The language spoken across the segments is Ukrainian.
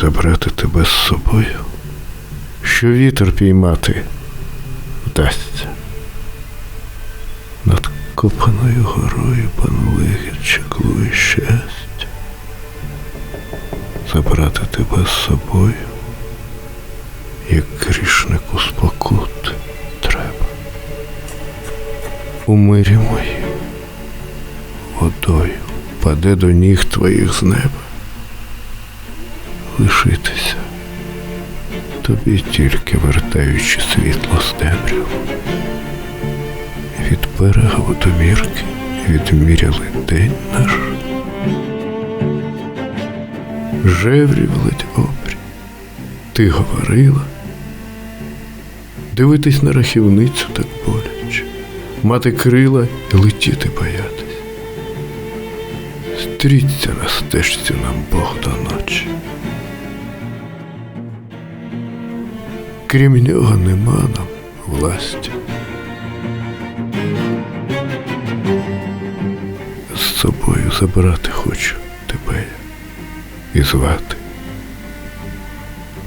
забрати тебе з собою, що вітер піймати вдасться. Над копаною горою панує чеклує щастя. Забрати тебе з собою, як грішнику спокут треба. У мирі моїм водою паде до ніг твоїх з неба. Лишитися тобі тільки вертаючи світло з темряв. Від берега водомірки відміряли день наш. Жеврів ледь обрі, ти говорила. Дивитись на рахівницю так боляче, мати крила і летіти боятись. Стріться на стежці нам Бог до ночі. Крім нього нема нам власті. З собою забрати хочу тебе і звати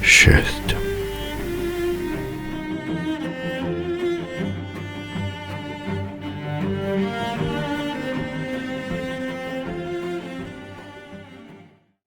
щастя.